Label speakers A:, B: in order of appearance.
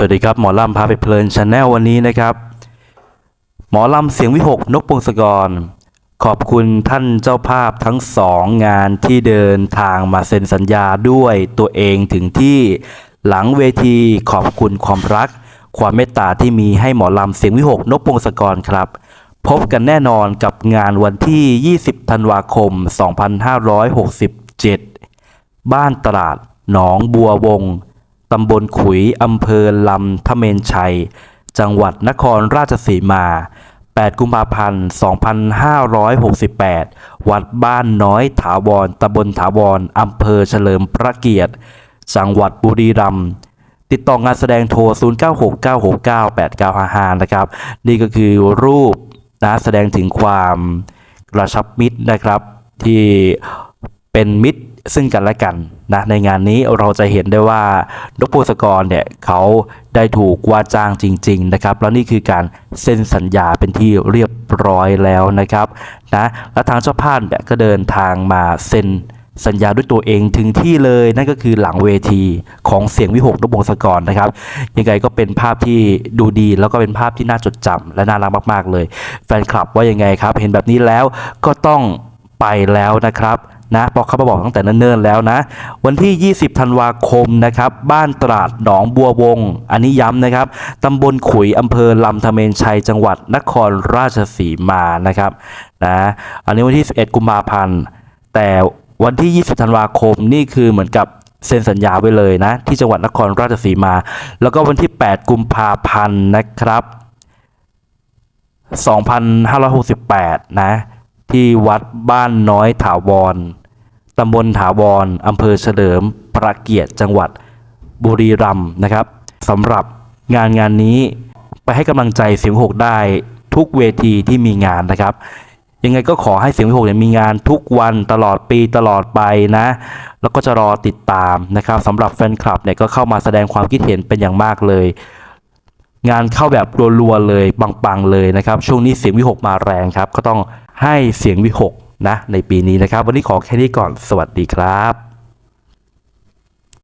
A: สวัสดีครับ หมอลำพาไปเพลินชาแนลวันนี้นะครับ หมอลำเสียงวิหกนกพงศกร ขอบคุณท่านเจ้าภาพทั้งสองงานที่เดินทางมาเซ็นสัญญาด้วยตัวเองถึงที่หลังเวทีขอบคุณความรัก ความเมตตาที่มีให้หมอลำเสียงวิหกนกพงศกรครับ พบกันแน่นอนกับงานวันที่ 20 ธันวาคม 2567 บ้านตลาดหนองบัววง ตำบลขุย อำเภอลำทะเมนชัย จังหวัดนครราชสีมา 8 กุมภาพันธ์ 2568 วัดบ้านน้อยถาวรตำบลถาวร อำเภอเฉลิมพระเกียรติ จังหวัดบุรีรัมย์ติดต่องานแสดงโทร 0969698955 นะครับ นี่ก็คือรูปนะแสดงถึงความกระชับมิตรนะครับที่เป็นมิตร ซึ่งกันและกันนะในงานนี้เราจะเห็นได้ว่านกโพสกรเนี่ยเขาได้ถูกว่าจ้างจริง ๆ นะครับ แล้วนี่คือการเซ็นสัญญาเป็นที่เรียบร้อยแล้วนะครับนะและทางเจ้าภาพเนี่ยก็เดินทางมาเซ็นสัญญาด้วยตัวเองถึงที่เลยนั่นก็คือหลังเวทีของเสียงวิหกนกบงศกรนะครับ ยังไงก็เป็นภาพที่ดูดีแล้วก็เป็นภาพที่น่าจดจำและน่ารักมาก ๆ เลย แฟนคลับว่ายังไงครับ เห็นแบบนี้แล้วก็ต้องไปแล้วนะครับ นะเพราะเขามาบอกตั้งแต่เนิ่นๆแล้วนะ วันที่ 20 ธันวาคมนะครับ บ้านตราดหนองบัววง อันนี้ย้ำนะครับตำบลขุยอำเภอลำทะเมนชัยจังหวัดนครราชสีมานะครับนะอันนี้วันที่ 11 กุมภาพันธ์แต่วันที่ 20 ธันวาคมนี่คือเหมือนกับเซ็นสัญญาไว้เลยนะ ที่จังหวัดนครราชสีมา แล้วก็วันที่ 8 กุมภาพันธ์นะครับ 2568 นะ ที่วัดบ้านน้อยถาวร ตำบลถาวรอำเภอเฉลิมพระเกียรติจังหวัดบุรีรัมย์นะครับสำหรับงานงานนี้ไปให้กำลังใจเสียงหกได้ทุกเวทีที่มีงานนะครับ ยังไงก็ขอให้เสียงวิหกเนี่ยมีงานทุกวันตลอดปีตลอดไปนะ แล้วก็จะรอติดตามนะครับสำหรับแฟนคลับเนี่ยก็เข้ามาแสดงความคิดเห็นเป็นอย่างมากเลย งานเข้าแบบรัวๆเลยปังๆเลยนะครับ ช่วงนี้เสียงวิหกมาแรงครับ ก็ต้องให้เสียงวิหก นะในปีนี้นะครับ วันนี้ขอแค่นี้ก่อนสวัสดีครับ